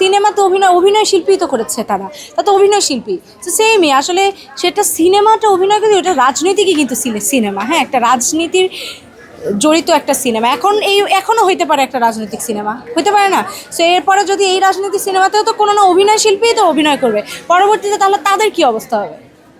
সিনেমাতে অভিনয় অভিনয় শিল্পী তো করেছে তারা। তা তো অভিনয় শিল্পী। তো সেমই আসলে সেটা সিনেমাটা অভিনয় কিন্তু ওটা রাজনীতিকই কিন্তু সিনেমা। হ্যাঁ একটা রাজনীতির জড়িত একটা সিনেমা। এখন এই, এখনও হইতে পারে একটা রাজনৈতিক সিনেমা। হইতে পারে না? সো এরপরে যদি এই রাজনৈতিক সিনেমাতেও তো কোনো না অভিনয় শিল্পী তো অভিনয় করবে। পরবর্তীতে তাহলে তাদের কি অবস্থা হবে?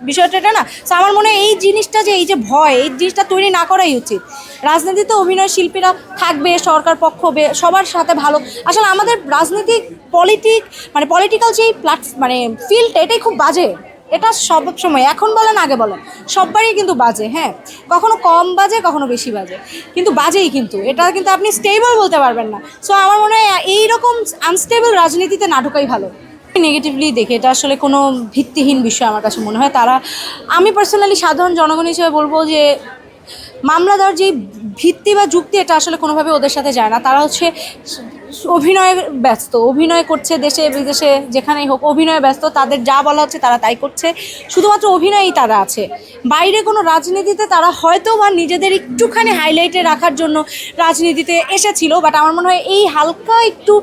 বিষয়টা এটা না? তো আমার মনে হয় এই জিনিসটা যে, এই যে ভয়, এই জিনিসটা তৈরি না করাই উচিত। রাজনীতিতে অভিনয় শিল্পীরা থাকবে, সরকার পক্ষ সবার সাথে ভালো। আসলে আমাদের রাজনৈতিক পলিটিক মানে পলিটিক্যাল যেই প্ল্যাট মানে ফিল্ড এটাই খুব বাজে। এটা সব সময়, এখন বলেন, আগে বলেন, সববারই কিন্তু বাজে হ্যাঁ? কখনো কম বাজে, কখনো বেশি বাজে। কিন্তু বাজেই কিন্তু। এটা কিন্তু আপনি স্টেবল বলতে পারবেন না। সো আমার মনে হয়, এইরকম আনস্টেবল রাজনীতিতে না ঢোকাই ভালো। নেগেটিভলি দেখে, এটা আসলে কোনো ভিত্তিহীন বিষয় আমার কাছে মনে হয়। তারা, আমি পার্সোনালি সাধারণ জনগণ হিসেবে বলব যে, মামলাদার যে ভিত্তি বা যুক্তি, এটা আসলে কোনোভাবে ওদের সাথে যায় না। তারা হচ্ছে অভিনয়ে ব্যস্ত, অভিনয় করছে দেশে, বিদেশে, যেখানেই হোক, অভিনয়ে ব্যস্ত, তাদের যা বলা হচ্ছে তারা তাই করছে। শুধুমাত্র অভিনয়েই তারা আছে। বাইরে কোনো রাজনীতিতে তারা হয়তো বা নিজেদের একটুখানি হাইলাইটে রাখার জন্য রাজনীতিতে এসেছিল বাট আমার মনে হয় এই হালকা একটু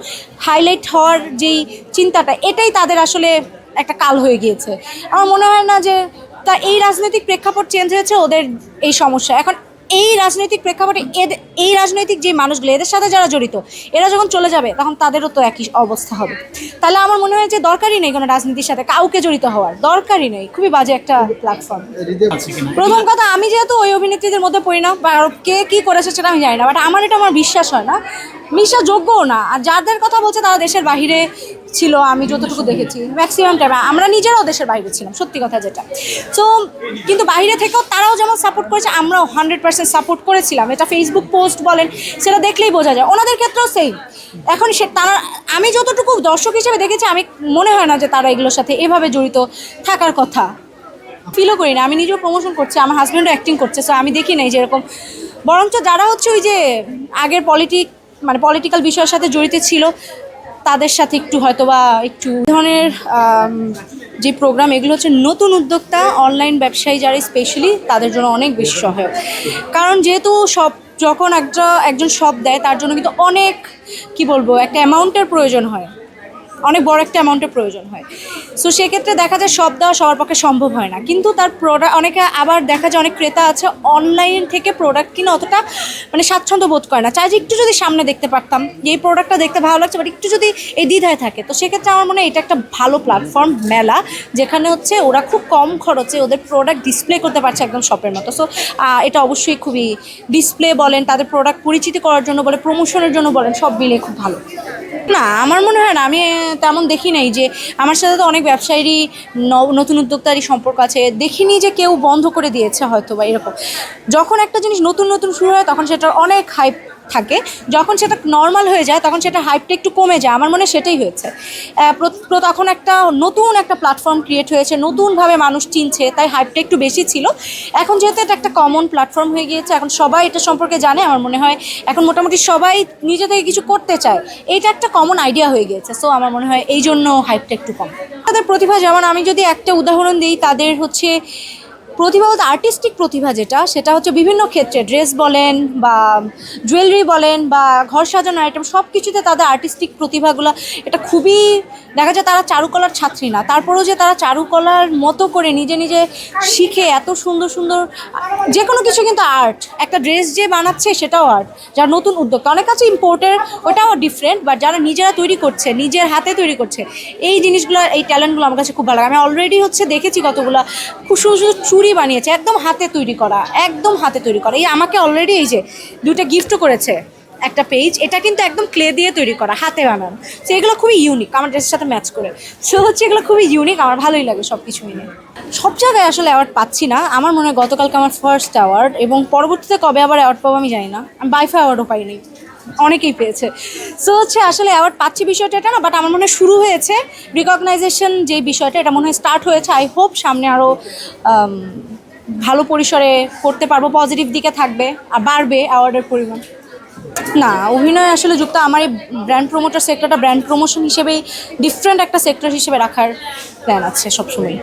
হাইলাইট হওয়ার যেই চিন্তাটা, এটাই তাদের আসলে একটা কাল হয়ে গিয়েছে। আমার মনে হয় না যে তা এই রাজনৈতিক প্রেক্ষাপট চেঞ্জ হয়েছে, ওদের এই সমস্যা। এখন এই রাজনৈতিক প্রেক্ষাপটে এই রাজনৈতিক যে মানুষগুলো, এদের সাথে যারা জড়িত, এরা যখন চলে যাবে, তখন তাদেরও তো একই অবস্থা হবে। তাহলে আমার মনে হয় যে দরকারই নেই কোনো রাজনীতির সাথে কাউকে জড়িত হওয়ার, দরকারই নেই। খুবই বাজে একটা প্ল্যাটফর্ম প্রথম কথা, আমি যেহেতু ওই অভিনেত্রীদের মধ্যে পড়ি না, বা কে কী করেছে সেটা আমি জানি না বাট আমার এটা আমার বিশ্বাস হয় না। বিশ্বাসযোগ্যও না, আর যাদের কথা বলছে তারা দেশের বাহিরে ছিল, আমি যতটুকু দেখেছি ম্যাক্সিমাম টাইম আমরা নিজেরাও দেশের বাইরে ছিলাম, সত্যি কথা যেটা। তো কিন্তু বাইরে থেকেও তারাও যেমন সাপোর্ট করেছে, আমরাও হান্ড্রেড পার্সেন্ট সাপোর্ট করেছিলাম। এটা ফেসবুক পোস্ট বলেন, সেটা দেখলেই বোঝা যায়। ওনাদের ক্ষেত্রেও সেই এখন সে, তারা, আমি যতটুকু দর্শক হিসেবে দেখেছি, আমি, মনে হয় না যে তারা এগুলোর সাথে এভাবে জড়িত থাকার কথা। ফিলও করি না। আমি নিজেও প্রমোশন করছি, আমার হাজব্যান্ডও অ্যাক্টিং করছে সো আমি দেখি নাই যেরকম। বরঞ্চ যারা হচ্ছে ওই যে আগের পলিটিক মানে পলিটিক্যাল বিষয়ের সাথে জড়িত ছিল তাদের সাথে একটু হয়তো বা একটু ধরনের যে প্রোগ্রাম, এগুলো হচ্ছে নতুন উদ্যোক্তা, অনলাইন ব্যবসায়ী যারা স্পেশালি তাদের জন্য অনেক বেশি সহায়ক। কারণ যেহেতু সব, যখন একটা, একজন সব দেয়, তার জন্য কিন্তু অনেক, কি বলব, একটা অ্যামাউন্টের প্রয়োজন হয়। অনেক বড় একটা অ্যামাউন্টের প্রয়োজন হয়। সো সেক্ষেত্রে দেখা যায় সব দেওয়া সবার পক্ষে সম্ভব হয় না। কিন্তু তার প্রোডাক্ট অনেকে আবার দেখা যায় অনেক ক্রেতা আছে অনলাইন থেকে প্রোডাক্ট কিনে অতটা মানে স্বাচ্ছন্দ্য বোধ করে না। চাই যে একটু যদি সামনে দেখতে পারতাম যে এই প্রোডাক্টটা দেখতে ভালো লাগছে বাট একটু যদি এই দ্বিধায় থাকে। তো সেক্ষেত্রে আমার মনে হয় এটা একটা ভালো প্ল্যাটফর্ম মেলা, যেখানে হচ্ছে ওরা খুব কম খরচে ওদের প্রোডাক্ট ডিসপ্লে করতে পারছে একদম শপের মতো। সো এটা অবশ্যই খুবই ডিসপ্লে বলেন, তাদের প্রোডাক্ট পরিচিতি করার জন্য বলে প্রমোশনের জন্য বলেন, সব মিলিয়ে খুব ভালো। না, আমার মনে হয় না। আমি তেমন দেখি নাই যে আমার সাথে তো অনেক ব্যবসায়ীরই নতুন উদ্যোক্তারই সম্পর্ক আছে। দেখিনি যে কেউ বন্ধ করে দিয়েছে হয়তো বা এরকম। যখন একটা জিনিস নতুন নতুন শুরু হয়, তখন সেটার অনেক হাইপ থাকে, যখন সেটা নর্মাল হয়ে যায়, তখন সেটা হাইপটা একটু কমে যায়। আমার মনে সেটাই হয়েছে। তখন একটা নতুন একটা প্ল্যাটফর্ম ক্রিয়েট হয়েছে, নতুনভাবে মানুষ চিনছে, তাই হাইপটা একটু বেশি ছিল। এখন যেহেতু এটা একটা কমন প্ল্যাটফর্ম হয়ে গিয়েছে, এখন সবাই এটা সম্পর্কে জানে, আমার মনে হয় এখন মোটামুটি সবাই নিজে থেকে কিছু করতে চায়। এইটা একটা কমন আইডিয়া হয়ে গিয়েছে সো আমার মনে হয় এই জন্য হাইপটা একটু কম। তাদের প্রতিভা, যেমন আমি যদি একটা উদাহরণ দিই, তাদের হচ্ছে প্রতিভা বলতে আর্টিস্টিক প্রতিভা যেটা, সেটা হচ্ছে বিভিন্ন ক্ষেত্রে ড্রেস বলেন বা জুয়েলারি বলেন বা ঘর সাজানো আইটেম সব কিছুতে তাদের আর্টিস্টিক প্রতিভাগুলো, এটা খুবই দেখা যায় তারা চারুকলার ছাত্রী না। তারপরেও যে তারা চারুকলার মতো করে নিজে নিজে শিখে এত সুন্দর সুন্দর যে কোনো কিছু কিন্তু আর্ট একটা ড্রেস যে বানাচ্ছে সেটাও আর্ট যারা নতুন উদ্যোক্তা। অনেক কাছে ইম্পোর্টের ওটাও ডিফারেন্ট বাট যারা নিজেরা তৈরি করছে, নিজের হাতে তৈরি করছে, এই জিনিসগুলো, এই ট্যালেন্টগুলো আমার কাছে খুব ভালো লাগে। আমি অলরেডি হচ্ছে দেখেছি কতগুলো খুব সুন্দর সুন্দর চুড়ি বানিয়েছে, একদম হাতে তৈরি করা, একদম হাতে তৈরি করা। এই আমাকে অলরেডি এই যে দুইটা গিফটও করেছে, একটা পেজ এটা কিন্তু একদম ক্লে দিয়ে তৈরি করা, হাতে বানানো। সো এগুলো খুবই ইউনিক আমার ড্রেসের সাথে ম্যাচ করে। সো হচ্ছে এগুলো খুবই ইউনিক আমার ভালোই লাগে সব কিছু মিলে। সব জায়গায় আসলে অ্যাওয়ার্ড পাচ্ছি না, আমার মনে হয় গতকালকে আমার ফার্স্ট অ্যাওয়ার্ড এবং পরবর্তীতে কবে আবার অ্যাওয়ার্ড পাবো আমি জানি না, আমি বাইফা অ্যাওয়ার্ডও পাইনি। অনেকেই পেয়েছে। সো হচ্ছে আসলে অ্যাওয়ার্ড পাচ্ছি বিষয়টা এটা না বাট আমার মনে শুরু হয়েছে। রিকগনাইজেশন যে বিষয়টা, এটা মনে হয় স্টার্ট হয়েছে। আই হোপ সামনে আরও ভালো পরিসরে করতে পারব। পজিটিভ দিকে থাকবে, আর বাড়বে অ্যাওয়ার্ডের পরিমাণ। না, অভিনয় আসলে যুক্ত আমার এই ব্র্যান্ড প্রমোটার সেক্টরটা ব্র্যান্ড প্রমোশন হিসেবেই ডিফারেন্ট একটা সেক্টর হিসেবে রাখার প্ল্যান আছে সবসময়